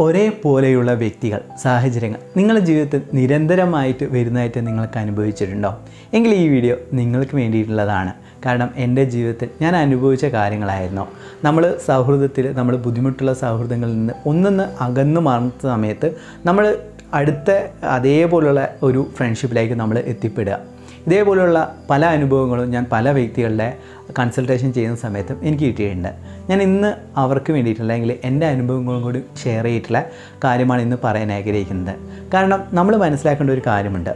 ഒരേപോലെയുള്ള വ്യക്തികൾ സാഹചര്യങ്ങൾ നിങ്ങളുടെ ജീവിതത്തിൽ നിരന്തരമായിട്ട് വരുന്നതായിട്ട് നിങ്ങൾക്ക് അനുഭവിച്ചിട്ടുണ്ടോ എങ്കിൽ ഈ വീഡിയോ നിങ്ങൾക്ക് വേണ്ടിയിട്ടുള്ളതാണ്. കാരണം എന്റെ ജീവിതത്തിൽ ഞാൻ അനുഭവിച്ച കാര്യങ്ങളായിരുന്നു. നമ്മൾ സൗഹൃദത്തിൽ നമ്മൾ ബുദ്ധിമുട്ടുള്ള സൗഹൃദങ്ങളിൽ നിന്ന് ഒന്നൊന്ന് അകന്നു മാറുന്ന സമയത്ത് നമ്മൾ അടുത്ത അതേപോലുള്ള ഒരു ഫ്രണ്ട്ഷിപ്പിലേക്ക് നമ്മൾ എത്തിപ്പെടുക. ഇതേപോലുള്ള പല അനുഭവങ്ങളും ഞാൻ പല വ്യക്തികളുടെ കൺസൾട്ടേഷൻ ചെയ്യുന്ന സമയത്തും എനിക്ക് കിട്ടിയിട്ടുണ്ട്. ഞാൻ ഇന്ന് അവർക്ക് വേണ്ടിയിട്ടുള്ള അല്ലെങ്കിൽ എന്റെ അനുഭവങ്ങളും കൂടി ഷെയർ ചെയ്തിട്ടുള്ള കാര്യമാണ് ഇന്ന് പറയാൻ ആഗ്രഹിക്കുന്നത്. കാരണം നമ്മൾ മനസ്സിലാക്കേണ്ട ഒരു കാര്യമുണ്ട്.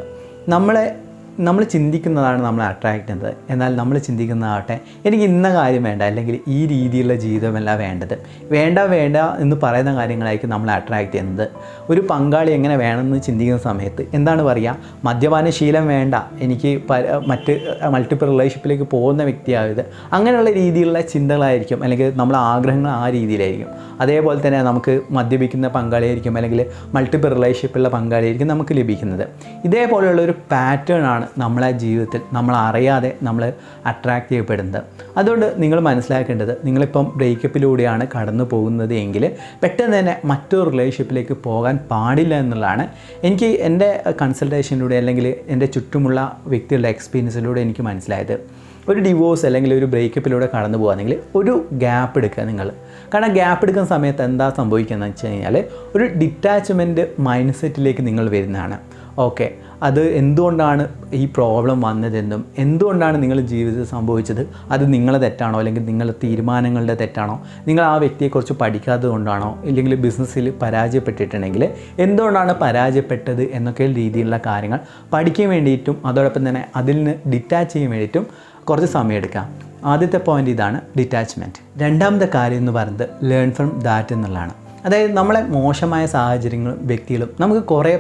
നമ്മളെ നമ്മൾ ചിന്തിക്കുന്നതാണ് നമ്മൾ അട്രാക്ട് ചെയ്യുന്നത്. എന്നാൽ നമ്മൾ ചിന്തിക്കുന്നതാകട്ടെ എനിക്ക് ഇന്ന കാര്യം വേണ്ട അല്ലെങ്കിൽ ഈ രീതിയിലുള്ള ജീവിതമല്ല വേണ്ടത്. വേണ്ട വേണ്ട എന്ന് പറയുന്ന കാര്യങ്ങളായിരിക്കും നമ്മൾ അട്രാക്ട് ചെയ്യുന്നത്. ഒരു പങ്കാളി എങ്ങനെ വേണമെന്ന് ചിന്തിക്കുന്ന സമയത്ത് എന്താണ് പറയുക? മദ്യപാന ശീലം വേണ്ട. എനിക്ക് മറ്റ് മൾട്ടിപ്പിൾ റിലേഷൻഷിപ്പിലേക്ക് പോകുന്ന വ്യക്തിയായത്. അങ്ങനെയുള്ള രീതിയിലുള്ള ചിന്തകളായിരിക്കും അല്ലെങ്കിൽ നമ്മളെ ആഗ്രഹങ്ങൾ ആ രീതിയിലായിരിക്കും. അതേപോലെ തന്നെ നമുക്ക് മദ്യപിക്കുന്ന പങ്കാളിയായിരിക്കും അല്ലെങ്കിൽ മൾട്ടിപ്പിൾ റിലേഷൻഷിപ്പുള്ള പങ്കാളിയായിരിക്കും നമുക്ക് ലഭിക്കുന്നത്. ഇതേപോലെയുള്ള ഒരു പാറ്റേൺ ആണ് നമ്മളെ ജീവിതത്തിൽ നമ്മൾ അറിയാതെ നമ്മൾ അട്രാക്റ്റ് ചെയ്യപ്പെടുന്നത്. അതുകൊണ്ട് നിങ്ങൾ മനസ്സിലാക്കേണ്ടത് നിങ്ങളിപ്പം ബ്രേക്കപ്പിലൂടെയാണ് കടന്നു പോകുന്നത് എങ്കിൽ പെട്ടെന്ന് തന്നെ മറ്റൊരു റിലേഷൻഷിപ്പിലേക്ക് പോകാൻ പാടില്ല എന്നുള്ളതാണ്. എനിക്ക് എന്റെ കൺസൾട്ടേഷനിലൂടെ അല്ലെങ്കിൽ എന്റെ ചുറ്റുമുള്ള വ്യക്തികളുടെ എക്സ്പീരിയൻസിലൂടെ എനിക്ക് മനസ്സിലായത്. ഒരു ഡിവോഴ്സ് അല്ലെങ്കിൽ ഒരു ബ്രേക്കപ്പിലൂടെ കടന്നു പോകുകയാണെങ്കിൽ ഒരു ഗ്യാപ്പ് എടുക്കുക നിങ്ങൾ. കാരണം ഗ്യാപ്പ് എടുക്കുന്ന സമയത്ത് എന്താ സംഭവിക്കുന്നത് വെച്ച് കഴിഞ്ഞാൽ ഒരു ഡിറ്റാച്ച്മെന്റ് മൈൻഡ് സെറ്റിലേക്ക് നിങ്ങൾ വരുന്നതാണ്. ഓക്കെ അത് എന്തുകൊണ്ടാണ് ഈ പ്രോബ്ലം വന്നതെന്നും എന്തുകൊണ്ടാണ് നിങ്ങൾ ജീവിതത്തിൽ സംഭവിച്ചത്? അത് നിങ്ങളെ തെറ്റാണോ? അല്ലെങ്കിൽ നിങ്ങളുടെ തീരുമാനങ്ങളുടെ തെറ്റാണോ? നിങ്ങൾ ആ വ്യക്തിയെക്കുറിച്ച് പഠിക്കാത്തത് കൊണ്ടാണോ? ഇല്ലെങ്കിൽ ബിസിനസ്സിൽ പരാജയപ്പെട്ടിട്ടുണ്ടെങ്കിൽ എന്തുകൊണ്ടാണ് പരാജയപ്പെട്ടത് എന്നൊക്കെ രീതിയിലുള്ള കാര്യങ്ങൾ പഠിക്കാൻ വേണ്ടിയിട്ടും അതോടൊപ്പം തന്നെ അതിൽ നിന്ന് ഡിറ്റാച്ച് ചെയ്യാൻ വേണ്ടിയിട്ടും കുറച്ച് സമയമെടുക്കാം ആദ്യത്തെ പോയിന്റ് ഇതാണ് ഡിറ്റാച്ച്മെന്റ് രണ്ടാമത്തെ കാര്യം എന്ന് പറയുന്നത് ലേൺ ഫ്രം ദാറ്റ് എന്നുള്ളതാണ്. അതായത് നമ്മളെ മോശമായ സാഹചര്യങ്ങളും വ്യക്തികളും നമുക്ക് കുറേ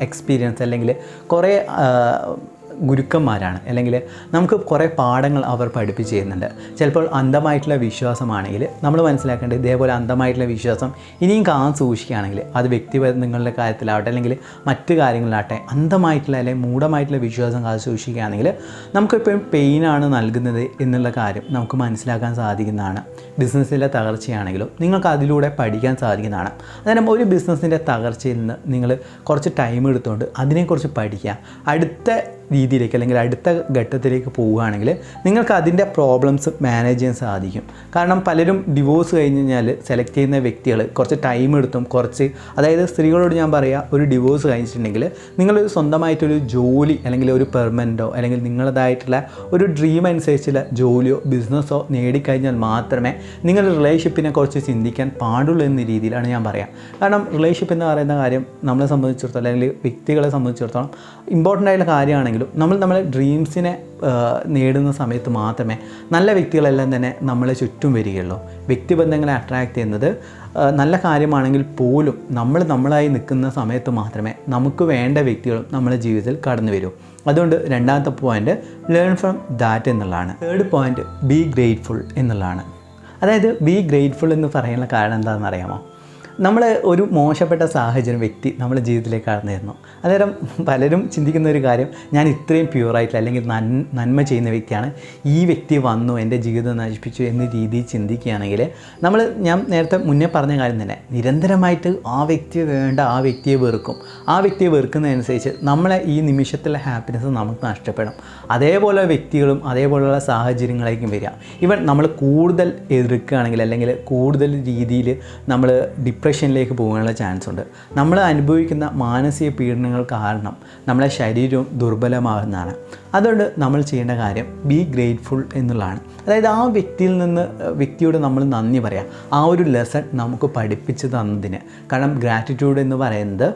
എക്സ്പീരിയൻസ് അല്ലെങ്കിൽ കുറേ ഗുരുക്കന്മാരാണ്. അല്ലെങ്കിൽ നമുക്ക് കുറേ പാഠങ്ങൾ അവർ പഠിപ്പിച്ച് ചെയ്യുന്നുണ്ട് ചിലപ്പോൾ അന്ധമായിട്ടുള്ള വിശ്വാസമാണെങ്കിൽ നമ്മൾ മനസ്സിലാക്കേണ്ടത് ഇതേപോലെ അന്ധമായിട്ടുള്ള വിശ്വാസം ഇനിയും കാൻ സൂക്ഷിക്കുകയാണെങ്കിൽ അത് വ്യക്തിബന്ധങ്ങളുടെ കാര്യത്തിലാവട്ടെ അല്ലെങ്കിൽ മറ്റ് കാര്യങ്ങളിലാവട്ടെ അന്ധമായിട്ടുള്ള അല്ലെങ്കിൽ മൂഢമായിട്ടുള്ള വിശ്വാസം കാത്തു സൂക്ഷിക്കുകയാണെങ്കിൽ നമുക്കിപ്പോഴും പെയിനാണ് നൽകുന്നത് എന്നുള്ള കാര്യം നമുക്ക് മനസ്സിലാക്കാൻ സാധിക്കുന്നതാണ്. ബിസിനസ്സിലെ തകർച്ചയാണെങ്കിലും നിങ്ങൾക്ക് അതിലൂടെ പഠിക്കാൻ സാധിക്കുന്നതാണ്. അതിന് ഒരു ബിസിനസ്സിന്റെ തകർച്ചയിൽ നിന്ന് നിങ്ങൾ കുറച്ച് ടൈം എടുത്തുകൊണ്ട് അതിനെക്കുറിച്ച് പഠിക്കുക. അടുത്ത രീതിയിലേക്ക് അല്ലെങ്കിൽ അടുത്ത ഘട്ടത്തിലേക്ക് പോവുകയാണെങ്കിൽ നിങ്ങൾക്ക് അതിന്റെ പ്രോബ്ലംസ് മാനേജ് ചെയ്യാൻ സാധിക്കും. കാരണം പലരും ഡിവോഴ്സ് കഴിഞ്ഞ് കഴിഞ്ഞാൽ സെലക്ട് ചെയ്യുന്ന വ്യക്തികൾ കുറച്ച് ടൈം എടുത്തും കുറച്ച് അതായത് സ്ത്രീകളോട് ഞാൻ പറയുക ഒരു ഡിവോഴ്സ് കഴിഞ്ഞിട്ടുണ്ടെങ്കിൽ നിങ്ങൾ സ്വന്തമായിട്ടൊരു ജോലി അല്ലെങ്കിൽ ഒരു പെർമനന്റോ അല്ലെങ്കിൽ നിങ്ങളതായിട്ടുള്ള ഒരു ഡ്രീം അനുസരിച്ചുള്ള ജോലിയോ ബിസിനസ്സോ നേടിക്കഴിഞ്ഞാൽ മാത്രമേ നിങ്ങളുടെ റിലേഷൻഷിപ്പിനെ കുറിച്ച് ചിന്തിക്കാൻ പാടുള്ളൂ എന്ന രീതിയിലാണ് ഞാൻ പറയാം. കാരണം റിലേഷൻഷിപ്പ് എന്ന് പറയുന്ന കാര്യം നമ്മളെ സംബന്ധിച്ചിടത്തോളം അല്ലെങ്കിൽ വ്യക്തികളെ സംബന്ധിച്ചിടത്തോളം ഇമ്പോർട്ടന്റ് ആയിട്ടുള്ള കാര്യമാണെങ്കിലും നമ്മൾ നമ്മളെ ഡ്രീംസിനെ നേടുന്ന സമയത്ത് മാത്രമേ നല്ല വ്യക്തികളെല്ലാം തന്നെ നമ്മളെ ചുറ്റും വരികയുള്ളൂ. വ്യക്തിബന്ധങ്ങളെ അട്രാക്റ്റ് ചെയ്യുന്നത് നല്ല കാര്യമാണെങ്കിൽ പോലും നമ്മൾ നമ്മളായി നിൽക്കുന്ന സമയത്ത് മാത്രമേ നമുക്ക് വേണ്ട വ്യക്തികളും നമ്മുടെ ജീവിതത്തിൽ കടന്നു വരൂ. അതുകൊണ്ട് രണ്ടാമത്തെ പോയിന്റ് ലേൺ ഫ്രം ദാറ്റ് എന്നുള്ളതാണ്. തേർഡ് പോയിന്റ് ബി ഗ്രേറ്റ്ഫുൾ എന്നുള്ളതാണ്. അതായത് ബി ഗ്രേറ്റ്ഫുൾ എന്ന് പറയാനുള്ള കാരണം എന്താണെന്ന് അറിയാമോ? നമ്മൾ ഒരു മോശപ്പെട്ട സാഹചര്യം വ്യക്തി നമ്മുടെ ജീവിതത്തിലേക്ക് കടന്നിരുന്നു. അന്നേരം പലരും ചിന്തിക്കുന്ന ഒരു കാര്യം ഞാൻ ഇത്രയും പ്യുവറായിട്ടില്ല അല്ലെങ്കിൽ നന്മ ചെയ്യുന്ന വ്യക്തിയാണ് ഈ വ്യക്തി വന്നു എന്റെ ജീവിതം നശിപ്പിച്ചു എന്ന രീതിയിൽ ചിന്തിക്കുകയാണെങ്കിൽ നമ്മൾ ഞാൻ നേരത്തെ മുന്നേ പറഞ്ഞ കാര്യം തന്നെ നിരന്തരമായിട്ട് ആ വ്യക്തിയെ വേണ്ട ആ വ്യക്തിയെ വെറുക്കും. ആ വ്യക്തിയെ വെറുക്കുന്നതനുസരിച്ച് നമ്മളെ ഈ നിമിഷത്തിലെ ഹാപ്പിനെസ് നമുക്ക് നഷ്ടപ്പെടും. അതേപോലെ വ്യക്തികളും അതേപോലെയുള്ള സാഹചര്യങ്ങളായിരിക്കും വരിക. ഇവൻ നമ്മൾ കൂടുതൽ എതിർക്കുകയാണെങ്കിൽ അല്ലെങ്കിൽ കൂടുതൽ രീതിയിൽ നമ്മൾ ഡിപ്രഷനിലേക്ക് പോകാനുള്ള ചാൻസ് ഉണ്ട്. നമ്മൾ അനുഭവിക്കുന്ന മാനസിക പീഡനങ്ങൾ കാരണം നമ്മളെ ശരീരവും ദുർബലമാകുന്നതാണ്. അതുകൊണ്ട് നമ്മൾ ചെയ്യേണ്ട കാര്യം ബി ഗ്രേറ്റ്ഫുൾ എന്നുള്ളതാണ്. അതായത് ആ വ്യക്തിയിൽ നിന്ന് വ്യക്തിയോട് നമ്മൾ നന്ദി പറയാം. ആ ഒരു ലെസൺ നമുക്ക് പഠിപ്പിച്ചു തന്നതിന്. കാരണം ഗ്രാറ്റിറ്റ്യൂഡ് എന്ന് പറയുന്നത്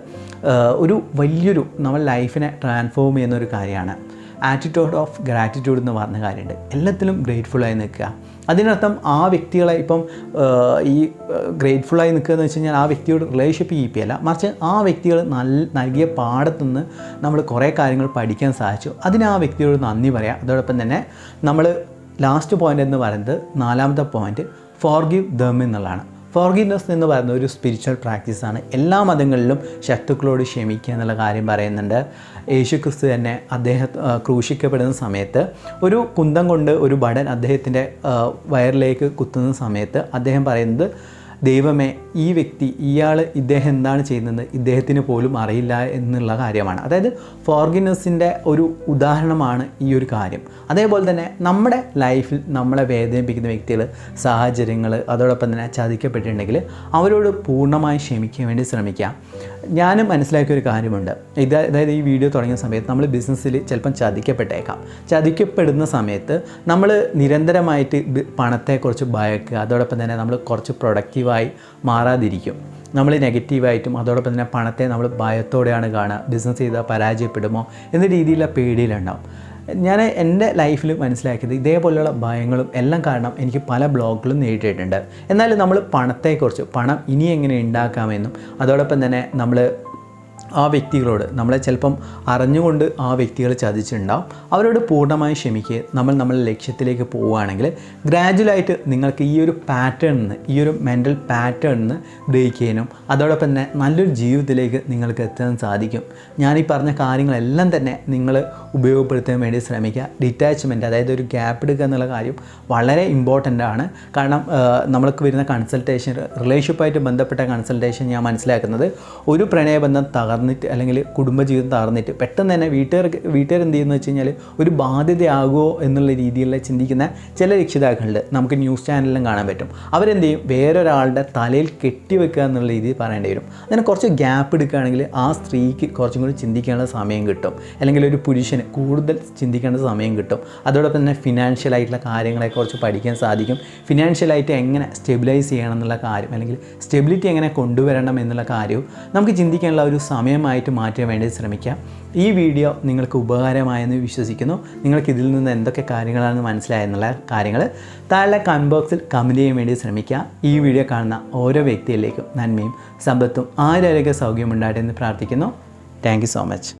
ഒരു വലിയൊരു നമ്മൾ ലൈഫിനെ ട്രാൻസ്ഫോം ചെയ്യുന്ന ഒരു കാര്യമാണ്. ആറ്റിറ്റ്യൂഡ് ഓഫ് ഗ്രാറ്റിറ്റ്യൂഡ് എന്ന് പറഞ്ഞ കാര്യമുണ്ട്. എല്ലാത്തിലും ഗ്രേറ്റ്ഫുള്ളായി നിൽക്കുക. അതിനർത്ഥം ആ വ്യക്തികളെ ഇപ്പം ഈ ഗ്രേറ്റ്ഫുള്ളായി നിൽക്കുക എന്ന് വെച്ച് കഴിഞ്ഞാൽ ആ വ്യക്തിയോട് റിലേഷൻഷിപ്പ് കീപ്പ് ചെയ്യല്ല. മറിച്ച് ആ വ്യക്തികൾ നല്ല നൽകിയ പാടത്തുനിന്ന് നമ്മൾ കുറേ കാര്യങ്ങൾ പഠിക്കാൻ സാധിച്ചു. അതിന് ആ വ്യക്തിയോട് നന്ദി പറയാം. അതോടൊപ്പം തന്നെ നമ്മൾ ലാസ്റ്റ് പോയിന്റ് എന്ന് പറയുന്നത് നാലാമത്തെ പോയിന്റ് ഫോർഗീവ് ദം എന്നുള്ളതാണ്. ഫോർഗീവ്നെസ് എന്ന് പറയുന്ന ഒരു സ്പിരിച്വൽ പ്രാക്ടീസാണ് എല്ലാ മതങ്ങളിലും ശത്രുക്കളോട് ക്ഷമിക്കുക എന്നുള്ള കാര്യം പറയുന്നുണ്ട്. യേശു ക്രിസ്തു തന്നെ അദ്ദേഹം ക്രൂശിക്കപ്പെടുന്ന സമയത്ത് ഒരു കുന്തം കൊണ്ട് ഒരു ഭടൻ അദ്ദേഹത്തിന്റെ വയറിലേക്ക് കുത്തുന്ന സമയത്ത് അദ്ദേഹം പറയുന്നത് ദൈവമേ ഈ വ്യക്തി ഇയാൾ ഇദ്ദേഹം എന്താണ് ചെയ്യുന്നത്? ഇദ്ദേഹത്തിന് പോലും അറിയില്ല എന്നുള്ള കാര്യമാണ്. അതായത് ഫോർഗിനസിന്റെ ഒരു ഉദാഹരണമാണ് ഈ ഒരു കാര്യം. അതേപോലെ തന്നെ നമ്മുടെ ലൈഫിൽ നമ്മളെ വേദനിപ്പിക്കുന്ന വ്യക്തികൾ സാഹചര്യങ്ങൾ അതോടൊപ്പം തന്നെ ചതിക്കപ്പെട്ടിട്ടുണ്ടെങ്കിൽ അവരോട് പൂർണമായി ക്ഷമിക്കാൻ വേണ്ടി ശ്രമിക്കുക. ഞാനും മനസ്സിലാക്കിയ ഒരു കാര്യമുണ്ട്. ഇത് അതായത് ഈ വീഡിയോ തുടങ്ങിയ സമയത്ത് നമ്മൾ ബിസിനസ്സിൽ ചിലപ്പം ചതിക്കപ്പെട്ടേക്കാം. ചതിക്കപ്പെടുന്ന സമയത്ത് നമ്മൾ നിരന്തരമായിട്ട് പണത്തെക്കുറിച്ച് ഭയക്കുക അതോടൊപ്പം തന്നെ നമ്മൾ കുറച്ച് പ്രൊഡക്റ്റീവായി മാറാതിരിക്കും. നമ്മൾ നെഗറ്റീവായിട്ടും അതോടൊപ്പം തന്നെ പണത്തെ നമ്മൾ ഭയത്തോടെയാണ് കാണുക ബിസിനസ് ചെയ്താൽ പരാജയപ്പെടുമോ എന്ന രീതിയിലുള്ള പേടിയിലുണ്ടാവും. ഞാൻ എന്റെ ലൈഫിൽ മനസ്സിലാക്കിയത് ഇതേപോലെയുള്ള ഭയങ്ങളും എല്ലാം കാരണം എനിക്ക് പല ബ്ലോഗുകളും നേരിട്ടിട്ടുണ്ട്. എന്നാൽ നമ്മൾ പണത്തെക്കുറിച്ച് പണം ഇനി എങ്ങനെ ഉണ്ടാക്കാമെന്നും അതോടൊപ്പം തന്നെ നമ്മൾ ആ വ്യക്തികളോട് നമ്മളെ ചിലപ്പം അറിഞ്ഞുകൊണ്ട് ആ വ്യക്തികൾ ചതിച്ചിട്ടുണ്ടാവും. അവരോട് പൂർണമായി ക്ഷമിക്കുക. നമ്മൾ നമ്മുടെ ലക്ഷ്യത്തിലേക്ക് പോവുകയാണെങ്കിൽ ഗ്രാജുവലായിട്ട് നിങ്ങൾക്ക് ഈ ഒരു പാറ്റേണിൽ നിന്ന് ഈ ഒരു മെന്റൽ പാറ്റേണിൽ നിന്ന് ചെയ്യാനും അതോടൊപ്പം തന്നെ നല്ലൊരു ജീവിതത്തിലേക്ക് നിങ്ങൾക്ക് എത്താൻ സാധിക്കും. ഞാൻ ഈ പറഞ്ഞ കാര്യങ്ങളെല്ലാം തന്നെ നിങ്ങൾ ഉപയോഗപ്പെടുത്താൻ വേണ്ടി ശ്രമിക്കുക. ഡിറ്റാച്ച്മെന്റ് അതായത് ഒരു ഗ്യാപ്പ് എടുക്കുക എന്നുള്ള കാര്യം വളരെ ഇമ്പോർട്ടന്റ് ആണ്. കാരണം നമ്മൾക്ക് വരുന്ന കൺസൾട്ടേഷൻ റിലേഷൻഷിപ്പായിട്ട് ബന്ധപ്പെട്ട കൺസൾട്ടേഷൻ ഞാൻ മനസ്സിലാക്കുന്നത് ഒരു പ്രണയബന്ധം തകർന്നിട്ട് അല്ലെങ്കിൽ കുടുംബജീവിതം തകർന്നിട്ട് പെട്ടെന്ന് തന്നെ വീട്ടുകാർക്ക് വീട്ടുകാർ എന്ത് ചെയ്യുന്നു വെച്ച് കഴിഞ്ഞാൽ ഒരു ബാധ്യതയാകുമോ എന്നുള്ള രീതിയിലുള്ള ചിന്തിക്കുന്ന ചില രക്ഷിതാക്കളുണ്ട്. നമുക്ക് ന്യൂസ് ചാനലിലും കാണാൻ പറ്റും. അവരെന്ത് ചെയ്യും? വേറൊരാളുടെ തലയിൽ കെട്ടിവെക്കുക എന്നുള്ള രീതിയിൽ പറയേണ്ടി വരും. അങ്ങനെ കുറച്ച് ഗ്യാപ്പ് എടുക്കുകയാണെങ്കിൽ ആ സ്ത്രീക്ക് കുറച്ചും കൂടി ചിന്തിക്കാനുള്ള സമയം കിട്ടും. അല്ലെങ്കിൽ ഒരു പുരുഷന് കൂടുതൽ ചിന്തിക്കേണ്ട സമയം കിട്ടും. അതോടൊപ്പം തന്നെ ഫിനാൻഷ്യൽ ആയിട്ടുള്ള കാര്യങ്ങളെക്കുറിച്ച് പഠിക്കാൻ സാധിക്കും. ഫിനാൻഷ്യലായിട്ട് എങ്ങനെ സ്റ്റെബിലൈസ് ചെയ്യണം എന്നുള്ള കാര്യം അല്ലെങ്കിൽ സ്റ്റെബിലിറ്റി എങ്ങനെ കൊണ്ടുവരണം എന്നുള്ള കാര്യവും നമുക്ക് ചിന്തിക്കാനുള്ള ഒരു സമയമായിട്ട് മാറ്റാൻ വേണ്ടി ശ്രമിക്കാം. ഈ വീഡിയോ നിങ്ങൾക്ക് ഉപകാരമായെന്ന് വിശ്വസിക്കുന്നു. നിങ്ങൾക്ക് ഇതിൽ നിന്ന് എന്തൊക്കെ കാര്യങ്ങളാണെന്ന് മനസ്സിലായെന്നുള്ള കാര്യങ്ങൾ താഴെ കമന്റ് ബോക്സിൽ കമന്റ് ചെയ്യാൻ വേണ്ടി ശ്രമിക്കുക ഈ വീഡിയോ കാണുന്ന ഓരോ വ്യക്തിയിലേക്കും നന്മയും സമ്പത്തും ആരോഗ്യ സൗകര്യം ഉണ്ടാകട്ടെ എന്ന് പ്രാർത്ഥിക്കുന്നു. Thank so much